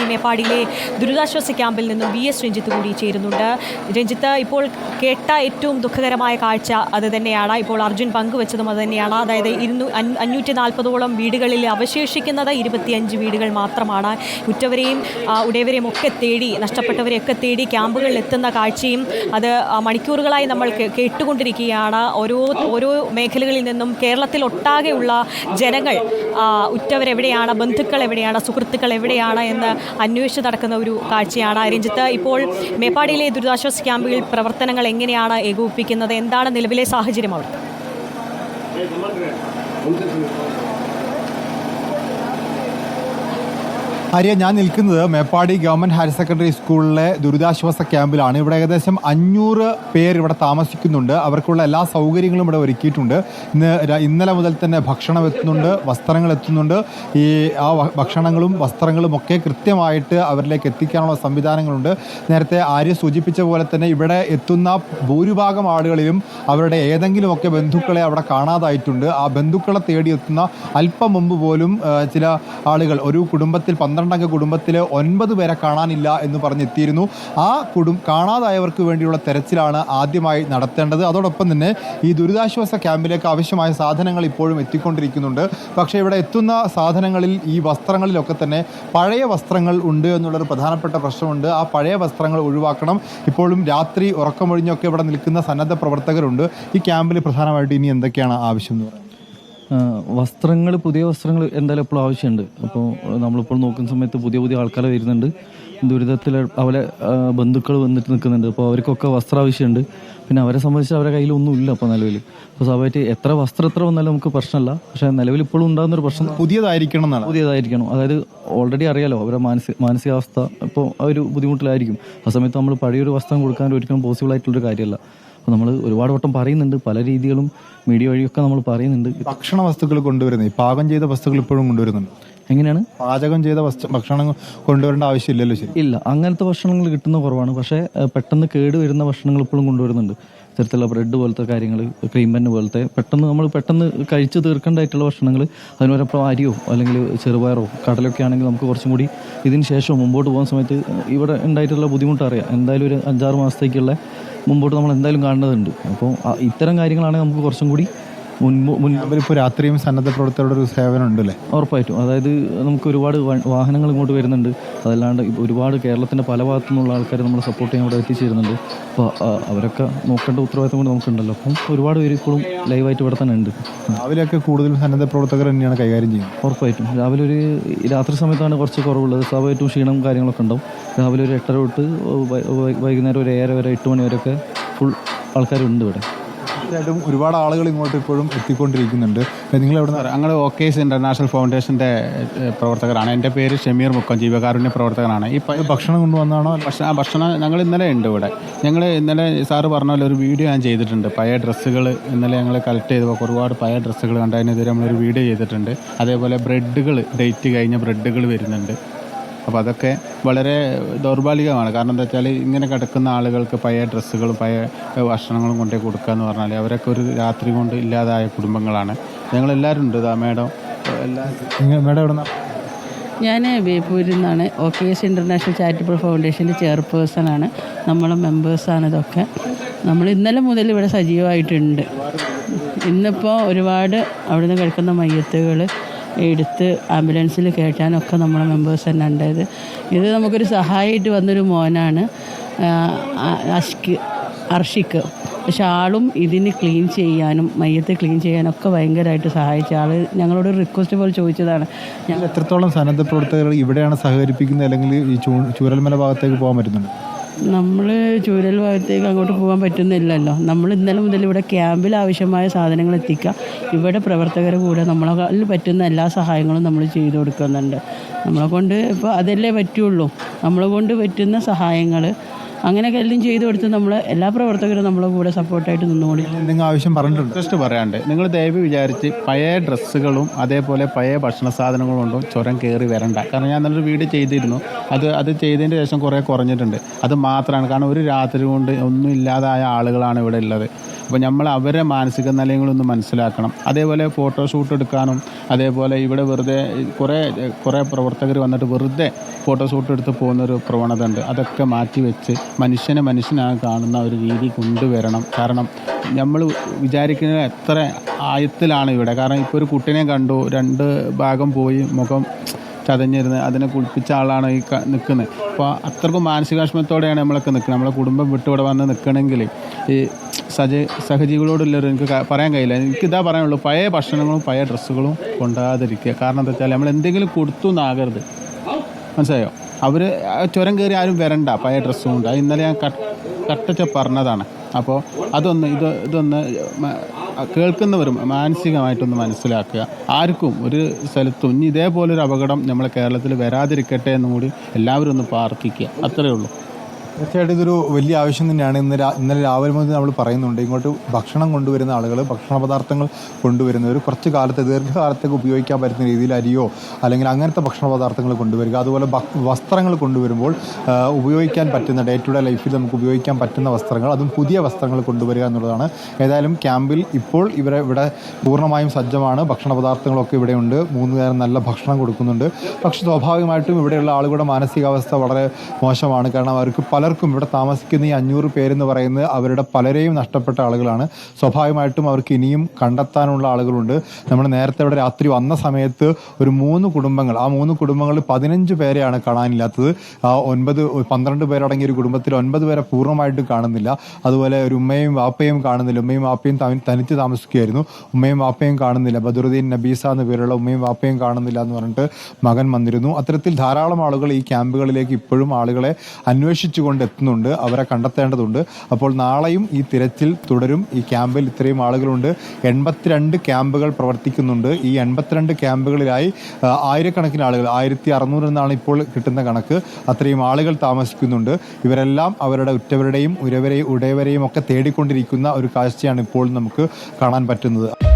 ഇനി മേപ്പാടിയിലെ ദുരിതാശ്വാസ ക്യാമ്പിൽ നിന്നും വി എസ് രഞ്ജിത്ത് കൂടി ചേരുന്നുണ്ട്. രഞ്ജിത്ത് ഇപ്പോൾ കേട്ട ഏറ്റവും ദുഃഖകരമായ കാഴ്ച അത് തന്നെയാണ്. ഇപ്പോൾ അർജുൻ പങ്കുവച്ചതും അത് തന്നെയാണ്. അതായത് ഇരുന്നൂ അഞ്ഞൂ- അഞ്ഞൂറ്റി നാൽപ്പതോളം വീടുകളിൽ അവശേഷിക്കുന്നത് ഇരുപത്തിയഞ്ച് വീടുകൾ മാത്രമാണ്. ഉറ്റവരെയും ഉടയവരെയും ഒക്കെ തേടി നഷ്ടപ്പെട്ടവരെയൊക്കെ തേടി ക്യാമ്പുകളിൽ എത്തുന്ന കാഴ്ചയും അത് മണിക്കൂറുകളായി നമ്മൾ കേട്ടുകൊണ്ടിരിക്കുകയാണ്. ഓരോ ഓരോ മേഖലകളിൽ നിന്നും കേരളത്തിൽ ഒട്ടാകെയുള്ള ജനങ്ങൾ ഉറ്റവരെവിടെയാണ് ബന്ധുക്കൾ എവിടെയാണ് സുഹൃത്തുക്കൾ എവിടെയാണ് എന്ന് അന്വേഷിച്ച് നടക്കുന്ന ഒരു കാഴ്ചയാണ് രഞ്ജിത്ത്. ഇപ്പോൾ മേപ്പാടിയിലെ ദുരിതാശ്വാസ ക്യാമ്പുകളിൽ പ്രവർത്തനങ്ങൾ എങ്ങനെയാണ് ഏകോപിപ്പിക്കുന്നത്? എന്താണ് നിലവിലെ സാഹചര്യം അവിടെ? ആര്യ ഞാൻ നിൽക്കുന്നത് മേപ്പാടി ഗവൺമെന്റ് ഹയർ സെക്കൻഡറി സ്കൂളിലെ ദുരിതാശ്വാസ ക്യാമ്പിലാണ്. ഇവിടെ ഏകദേശം അഞ്ഞൂറ് പേർ ഇവിടെ താമസിക്കുന്നുണ്ട്. അവർക്കുള്ള എല്ലാ സൗകര്യങ്ങളും ഇവിടെ ഒരുക്കിയിട്ടുണ്ട്. ഇന്ന് ഇന്നലെ മുതൽ തന്നെ ഭക്ഷണം എത്തുന്നുണ്ട് വസ്ത്രങ്ങൾ എത്തുന്നുണ്ട്. ഈ ആ ഭക്ഷണങ്ങളും വസ്ത്രങ്ങളും ഒക്കെ കൃത്യമായിട്ട് അവരിലേക്ക് എത്തിക്കാനുള്ള സംവിധാനങ്ങളുണ്ട്. നേരത്തെ ആര്യ സൂചിപ്പിച്ച പോലെ തന്നെ ഇവിടെ എത്തുന്ന ഭൂരിഭാഗം ആളുകളിലും അവരുടെ ഏതെങ്കിലുമൊക്കെ ബന്ധുക്കളെ അവിടെ കാണാതായിട്ടുണ്ട്. ആ ബന്ധുക്കളെ തേടി എത്തുന്ന അല്പം മുമ്പ് പോലും ചില ആളുകൾ ഒരു കുടുംബത്തിൽ പന്ത്രണ്ടംഗ കുടുംബത്തിലെ ഒൻപത് പേരെ കാണാനില്ല എന്ന് പറഞ്ഞെത്തിയിരുന്നു. ആ കുടും കാണാതായവർക്ക് വേണ്ടിയുള്ള തെരച്ചിലാണ് ആദ്യമായി നടത്തേണ്ടത്. അതോടൊപ്പം തന്നെ ഈ ദുരിതാശ്വാസ ക്യാമ്പിലേക്ക് ആവശ്യമായ സാധനങ്ങൾ ഇപ്പോഴും എത്തിക്കൊണ്ടിരിക്കുന്നുണ്ട്. പക്ഷേ ഇവിടെ എത്തുന്ന സാധനങ്ങളിൽ ഈ വസ്ത്രങ്ങളിലൊക്കെ തന്നെ പഴയ വസ്ത്രങ്ങൾ ഉണ്ട് എന്നുള്ളൊരു പ്രധാനപ്പെട്ട പ്രശ്നമുണ്ട്. ആ പഴയ വസ്ത്രങ്ങൾ ഒഴിവാക്കണം. ഇപ്പോഴും രാത്രി ഉറക്കമൊഴിഞ്ഞൊക്കെ ഇവിടെ നിൽക്കുന്ന സന്നദ്ധ പ്രവർത്തകരുണ്ട്. ഈ ക്യാമ്പിൽ പ്രധാനമായിട്ട് ഇനി എന്തൊക്കെയാണ് ആവശ്യം എന്ന് പറയുന്നത്? വസ്ത്രങ്ങൾ പുതിയ വസ്ത്രങ്ങൾ എന്തായാലും എപ്പോഴും ആവശ്യമുണ്ട്. അപ്പോൾ നമ്മളിപ്പോൾ നോക്കുന്ന സമയത്ത് പുതിയ പുതിയ ആൾക്കാർ വരുന്നുണ്ട്. ദുരിതത്തിൽ അവരെ ബന്ധുക്കൾ വന്നിട്ട് നിൽക്കുന്നുണ്ട്. അപ്പോൾ അവർക്കൊക്കെ വസ്ത്രം ആവശ്യമുണ്ട്. പിന്നെ അവരെ സംബന്ധിച്ച് അവരുടെ കയ്യിൽ ഒന്നും ഇല്ല അപ്പോൾ നിലവിൽ അപ്പോൾ സ്വാഭാവികമായിട്ട് എത്ര വസ്ത്രം എത്ര വന്നാലും നമുക്ക് പ്രശ്നമല്ല. പക്ഷേ നിലവിൽ ഇപ്പോഴും ഉണ്ടാകുന്ന ഒരു പ്രശ്നം പുതിയതായിരിക്കണം എന്നാണ്. പുതിയതായിരിക്കണം. അതായത് ഓൾറെഡി അറിയാലോ അവരുടെ മാനസിക മാനസികാവസ്ഥ ഇപ്പോൾ ഒരു ബുദ്ധിമുട്ടിലായിരിക്കും. ആ സമയത്ത് നമ്മൾ പഴയൊരു വസ്ത്രം കൊടുക്കാൻ ഒരിക്കലും പോസിബിൾ ആയിട്ടുള്ളൊരു കാര്യമല്ല. അപ്പോൾ നമ്മൾ ഒരുപാട് വട്ടം പറയുന്നുണ്ട് പല രീതികളും മീഡിയ വഴിയൊക്കെ നമ്മൾ പറയുന്നുണ്ട്. ഭക്ഷണ വസ്തുക്കൾ കൊണ്ടുവരുന്നത് പാകം ചെയ്ത വസ്തുക്കൾ ഇപ്പോഴും കൊണ്ടുവരുന്നുണ്ട്. എങ്ങനെയാണ്? പാചകം ചെയ്ത വസ്തു ഭക്ഷണം കൊണ്ടുവരേണ്ട ആവശ്യമില്ലല്ലോ ശരി. ഇല്ല അങ്ങനത്തെ ഭക്ഷണങ്ങൾ കിട്ടുന്ന കുറവാണ്. പക്ഷേ പെട്ടെന്ന് കേടുവരുന്ന ഭക്ഷണങ്ങൾ ഇപ്പോഴും കൊണ്ടുവരുന്നുണ്ട്. ഇത്തരത്തിലുള്ള ബ്രെഡ് പോലത്തെ കാര്യങ്ങൾ ക്രീം പെന്ന് പോലത്തെ പെട്ടെന്ന് നമ്മൾ പെട്ടെന്ന് കഴിച്ച് തീർക്കേണ്ടതായിട്ടുള്ള ഭക്ഷണങ്ങൾ അതിനോടൊപ്പം അരിയോ അല്ലെങ്കിൽ ചെറുപയറോ കടലൊക്കെ ആണെങ്കിൽ നമുക്ക് കുറച്ചും കൂടി ഇതിന് ശേഷം മുമ്പോട്ട് പോകുന്ന സമയത്ത് ഇവിടെ ഉണ്ടായിട്ടുള്ള ബുദ്ധിമുട്ട് അറിയാം. എന്തായാലും ഒരു അഞ്ചാറ് മാസത്തേക്കുള്ള മുമ്പോട്ട് നമ്മൾ എന്തായാലും കാണേണ്ടതുണ്ട് അപ്പോൾ ഇത്തരം കാര്യങ്ങളാണെങ്കിൽ നമുക്ക് കുറച്ചും കൂടി മുൻ മുൻ അവരിപ്പോൾ രാത്രിയും സന്നദ്ധ പ്രവർത്തകരുടെ ഒരു സേവനം ഉണ്ടല്ലേ ഉറപ്പായിട്ടും. അതായത് നമുക്ക് ഒരുപാട് വാഹനങ്ങൾ ഇങ്ങോട്ട് വരുന്നുണ്ട്. അതല്ലാണ്ട് ഒരുപാട് കേരളത്തിന്റെ പല ഭാഗത്തു നിന്നുള്ള ആൾക്കാർ നമ്മളെ സപ്പോർട്ട് ചെയ്യാൻ ഇവിടെ എത്തിച്ചേരുന്നുണ്ട്. അപ്പോൾ അവരൊക്കെ നോക്കേണ്ട ഉത്തരവാദിത്തം കൂടി നമുക്കുണ്ടല്ലോ. അപ്പം ഒരുപാട് പേര് ഇപ്പോഴും ലൈവായിട്ട് ഇവിടെ തന്നെ ഉണ്ട്. രാവിലെയൊക്കെ കൂടുതലും സന്നദ്ധ പ്രവർത്തകർ തന്നെയാണ് കൈകാര്യം ചെയ്യുന്നത്. ഉറപ്പായിട്ടും. രാവിലെ ഒരു രാത്രി സമയത്താണ് കുറച്ച് കുറവുള്ളത്. സ്വാഭാവികമായിട്ടും ക്ഷീണം കാര്യങ്ങളൊക്കെ ഉണ്ടാവും. രാവിലെ ഒരു എട്ടര തൊട്ട് വൈകുന്നേരം ഒരു ഏഴര വരെ എട്ട് മണി വരെയൊക്കെ ഫുൾ ആൾക്കാരുണ്ട് ഇവിടെ. തീർച്ചയായിട്ടും ഒരുപാട് ആളുകൾ ഇങ്ങോട്ട് ഇപ്പോഴും എത്തിക്കൊണ്ടിരിക്കുന്നുണ്ട്. നിങ്ങൾ എവിടെ നിന്ന് ഞങ്ങൾ ഓക്കേസ് ഇന്റർനാഷണൽ ഫൗണ്ടേഷന്റെ പ്രവർത്തകരാണ്. എന്റെ പേര് ഷമീർ മുക്കം ജീവകാരുണ്യ പ്രവർത്തകനാണ്. ഈ ഭക്ഷണം കൊണ്ടുവന്നാണോ ഭക്ഷണം ആ ഭക്ഷണം ഞങ്ങൾ ഇന്നലെ ഉണ്ട് ഇവിടെ. ഞങ്ങൾ ഇന്നലെ സാറ് പറഞ്ഞ പോലെ ഒരു വീഡിയോ ഞാൻ ചെയ്തിട്ടുണ്ട്. പഴയ ഡ്രസ്സുകൾ ഇന്നലെ ഞങ്ങൾ കളക്ട് ചെയ്തപ്പോൾ ഒരുപാട് പഴയ ഡ്രസ്സുകൾ കണ്ടതിനെതിരെ നമ്മളൊരു വീഡിയോ ചെയ്തിട്ടുണ്ട്. അതേപോലെ ബ്രെഡുകൾ ഡേറ്റ് കഴിഞ്ഞ ബ്രെഡുകൾ വരുന്നുണ്ട്. അപ്പോൾ അതൊക്കെ വളരെ ദൗർഭാഗ്യമാണ് കാരണം എന്താ വെച്ചാൽ ഇങ്ങനെ കിടക്കുന്ന ആളുകൾക്ക് പഴയ ഡ്രസ്സുകളും പഴയ ഭക്ഷണങ്ങളും കൊണ്ടുപോയി കൊടുക്കുക എന്ന് പറഞ്ഞാൽ അവരൊക്കെ ഒരു രാത്രി കൊണ്ട് ഇല്ലാതായ കുടുംബങ്ങളാണ്. ഞങ്ങളെല്ലാവരും ഉണ്ട് ഇതാ മേഡം. എല്ലാവരും മേഡം എവിടെ ഞാൻ ബേപ്പൂരിൽ നിന്നാണ്. O K S international charitable ഫൗണ്ടേഷന്റെ ചെയർപേഴ്സണാണ് നമ്മളെ മെമ്പേഴ്സാണ് ഇതൊക്കെ. നമ്മൾ ഇന്നലെ മുതൽ ഇവിടെ സജീവമായിട്ടുണ്ട്. ഇന്നിപ്പോൾ ഒരുപാട് അവിടുന്ന് കിടക്കുന്ന മയ്യത്തുകൾ എടുത്ത് ആംബുലൻസിൽ കയറ്റാനൊക്കെ നമ്മളെ മെമ്പേഴ്സ് തന്നെ ഉണ്ടായത്. ഇത് നമുക്കൊരു സഹായമായിട്ട് വന്നൊരു മോനാണ് അഷ്ക് അർഷിക്ക് പക്ഷെ ആളും ഇതിന് ക്ലീൻ ചെയ്യാനും മയ്യത്തെ ക്ലീൻ ചെയ്യാനൊക്കെ ഭയങ്കരമായിട്ട് സഹായിച്ച ആൾ ഞങ്ങളോട് റിക്വസ്റ്റ് പോലെ ചോദിച്ചതാണ്. ഞങ്ങൾ എത്രത്തോളം സന്നദ്ധ പ്രവർത്തകർ ഇവിടെയാണ് സഹകരിപ്പിക്കുന്നത് അല്ലെങ്കിൽ ഈ ചൂ ചൂരൽമല ഭാഗത്തേക്ക് പോകാൻ പറ്റുന്നുണ്ട്? നമ്മൾ ചൂരൽ ഭാഗത്തേക്ക് അങ്ങോട്ട് പോകാൻ പറ്റുന്നില്ലല്ലോ. നമ്മൾ ഇന്നലെ മുതൽ ഇവിടെ ക്യാമ്പിൽ ആവശ്യമായ സാധനങ്ങൾ എത്തിക്കുക. ഇവിടെ പ്രവർത്തകരെ കൂടെ നമ്മളെ പറ്റുന്ന എല്ലാ സഹായങ്ങളും നമ്മൾ ചെയ്തു കൊടുക്കുന്നുണ്ട്. നമ്മളെ കൊണ്ട് ഇപ്പോൾ അതല്ലേ പറ്റുള്ളൂ. നമ്മളെ കൊണ്ട് പറ്റുന്ന സഹായങ്ങൾ അങ്ങനെയൊക്കെ എല്ലാം ചെയ്തു കൊടുത്ത് നമ്മൾ എല്ലാ പ്രവർത്തകരും നമ്മളെ കൂടെ സപ്പോർട്ടായിട്ട് നിന്നുകൊണ്ട്. നിങ്ങൾ ആവശ്യം പറഞ്ഞിട്ടുണ്ട്. ജസ്റ്റ് പറയാണ്ട് നിങ്ങൾ ദയവ് വിചാരിച്ച് പഴയ ഡ്രസ്സുകളും അതേപോലെ പഴയ ഭക്ഷണ സാധനങ്ങളും കൊണ്ടും ചുരം കയറി വരണ്ട. കാരണം ഞാൻ നല്ലൊരു വീട് ചെയ്തിരുന്നു. അത് അത് ചെയ്തതിന് ശേഷം കുറേ കുറഞ്ഞിട്ടുണ്ട്. അത് മാത്രമാണ്. കാരണം ഒരു രാത്രി കൊണ്ട് ഒന്നും ഇല്ലാതായ ആളുകളാണ് ഇവിടെ ഉള്ളത്. അപ്പോൾ നമ്മൾ അവരെ മാനസിക നിലയങ്ങളൊന്ന് മനസ്സിലാക്കണം. അതേപോലെ ഫോട്ടോ ഷൂട്ട് എടുക്കാനും അതേപോലെ ഇവിടെ വെറുതെ കുറേ കുറേ പ്രവർത്തകർ വന്നിട്ട് വെറുതെ ഫോട്ടോ ഷൂട്ട് എടുത്ത് പോകുന്നൊരു പ്രവണത ഉണ്ട് അതൊക്കെ മാറ്റി വെച്ച് മനുഷ്യനെ മനുഷ്യനാണ് കാണുന്ന ഒരു രീതി കൊണ്ടുവരണം. കാരണം നമ്മൾ വിചാരിക്കുന്നത് എത്ര ആയത്തിലാണ് ഇവിടെ. കാരണം ഇപ്പോൾ ഒരു കുട്ടീനെ കണ്ടു രണ്ട് ഭാഗം പോയി മുഖം ചതഞ്ഞിരുന്ന് അതിനെ കുളിപ്പിച്ച ആളാണ് ഈ നിൽക്കുന്നത്. അപ്പോൾ അത്രക്കും മാനസികാശ്മത്തോടെയാണ് നമ്മളൊക്കെ നിൽക്കുന്നത്. നമ്മളെ കുടുംബം വിട്ട് ഇവിടെ വന്ന് നിൽക്കണമെങ്കിൽ ഈ സജ സഹജീവികളോടുള്ളൊരു എനിക്ക് പറയാൻ കഴിയില്ല. എനിക്ക് ഇതാ പറയാനുള്ളൂ പഴയ ഭക്ഷണങ്ങളും പഴയ ഡ്രസ്സുകളും കൊണ്ടാതിരിക്കുക. കാരണം എന്താ വെച്ചാൽ നമ്മൾ എന്തെങ്കിലും കൊടുത്തു എന്നാകരുത്. മനസ്സിലായോ? അവർ ചുരം കയറി ആരും വരണ്ട. പഴയ ഡ്രസ്സും ഉണ്ട്. ഇന്നലെ ഞാൻ കട്ട് കട്ടച്ച പറഞ്ഞതാണ്. അപ്പോൾ അതൊന്ന് ഇത് ഇതൊന്ന് കേൾക്കുന്നവരും മാനസികമായിട്ടൊന്ന് മനസ്സിലാക്കുക. ആർക്കും ഒരു സ്ഥലത്തും ഇനി ഇതേപോലെ ഒരു അപകടം നമ്മളെ കേരളത്തിൽ വരാതിരിക്കട്ടെ എന്നും കൂടി എല്ലാവരും ഒന്ന് പ്രാർത്ഥിക്കുക. അത്രയേ ഉള്ളൂ. തീർച്ചയായിട്ടും ഇതൊരു വലിയ ആവശ്യം തന്നെയാണ്. ഇന്ന് ഇന്നലെ രാവിലെ മുതൽ നമ്മൾ പറയുന്നുണ്ട് ഇങ്ങോട്ട് ഭക്ഷണം കൊണ്ടുവരുന്ന ആളുകൾ ഭക്ഷണ പദാർത്ഥങ്ങൾ കൊണ്ടുവരുന്നവർ കുറച്ച് കാലത്തെ ദീർഘകാലത്തേക്ക് ഉപയോഗിക്കാൻ പറ്റുന്ന രീതിയിൽ അരിയോ അല്ലെങ്കിൽ അങ്ങനത്തെ ഭക്ഷണ പദാർത്ഥങ്ങൾ കൊണ്ടുവരിക അതുപോലെ വസ്ത്രങ്ങൾ കൊണ്ടുവരുമ്പോൾ ഉപയോഗിക്കാൻ പറ്റുന്ന ഡേ ടു ഡേ ലൈഫിൽ നമുക്ക് ഉപയോഗിക്കാൻ പറ്റുന്ന വസ്ത്രങ്ങൾ അതും പുതിയ വസ്ത്രങ്ങൾ കൊണ്ടുവരിക എന്നുള്ളതാണ്. ഏതായാലും ക്യാമ്പിൽ ഇപ്പോൾ ഇവരെ ഇവിടെ പൂർണമായും സജ്ജമാണ്. ഭക്ഷണ പദാർത്ഥങ്ങളൊക്കെ ഇവിടെയുണ്ട് മൂന്ന് നേരം നല്ല ഭക്ഷണം കൊടുക്കുന്നുണ്ട്. പക്ഷേ സ്വാഭാവികമായിട്ടും ഇവിടെയുള്ള ആളുകളുടെ മാനസികാവസ്ഥ വളരെ മോശമാണ്. കാരണം അവർക്ക് പലർക്കും ഇവിടെ താമസിക്കുന്ന ഈ അഞ്ഞൂറ് പേരെന്ന് പറയുന്നത് അവരുടെ പലരെയും നഷ്ടപ്പെട്ട ആളുകളാണ്. സ്വാഭാവികമായിട്ടും അവർക്ക് ഇനിയും കണ്ടെത്താനുള്ള ആളുകളുണ്ട്. നമ്മൾ നേരത്തെ ഇവിടെ രാത്രി വന്ന സമയത്ത് ഒരു മൂന്ന് കുടുംബങ്ങൾ ആ മൂന്ന് കുടുംബങ്ങളിൽ പതിനഞ്ച് പേരെയാണ് കാണാനില്ലാത്തത്. ആ ഒൻപത് പന്ത്രണ്ട് പേരടങ്ങിയ ഒരു കുടുംബത്തിൽ ഒൻപത് പേരെ പൂർണമായിട്ടും കാണുന്നില്ല. അതുപോലെ ഒരു ഉമ്മയും വാപ്പയും കാണുന്നില്ല. ഉമ്മയും വാപ്പയും തനി- തനിച്ച് താമസിക്കുകയായിരുന്നു. ഉമ്മയും വാപ്പയും കാണുന്നില്ല. ബദറുദ്ദീൻ നബീസ എന്ന പേരുള്ള ഉമ്മയും വാപ്പയും കാണുന്നില്ല എന്ന് പറഞ്ഞിട്ട് മകൻ വന്നിരുന്നു. അത്തരത്തിൽ ധാരാളം ആളുകൾ ഈ ക്യാമ്പുകളിലേക്ക് ഇപ്പോഴും ആളുകളെ അന്വേഷിച്ചുകൊണ്ട് എത്തുന്നുണ്ട് അവരെ കണ്ടെത്തേണ്ടതുണ്ട്. അപ്പോൾ നാളെയും ഈ തിരച്ചിൽ തുടരും. ഈ ക്യാമ്പിൽ ഇത്രയും ആളുകളുണ്ട്. എൺപത്തിരണ്ട് ക്യാമ്പുകൾ പ്രവർത്തിക്കുന്നുണ്ട്. ഈ എൺപത്തിരണ്ട് ക്യാമ്പുകളിലായി ആയിരക്കണക്കിന് ആളുകൾ ആയിരത്തി അറുന്നൂറ് എന്നാണ് ഇപ്പോൾ കിട്ടുന്ന കണക്ക്. അത്രയും ആളുകൾ താമസിക്കുന്നുണ്ട്. ഇവരെല്ലാം അവരുടെ ഉറ്റവരുടെയും ഉരവരെയും ഉടയവരെയും ഒക്കെ തേടിക്കൊണ്ടിരിക്കുന്ന ഒരു കാഴ്ചയാണ് ഇപ്പോൾ നമുക്ക് കാണാൻ പറ്റുന്നത്.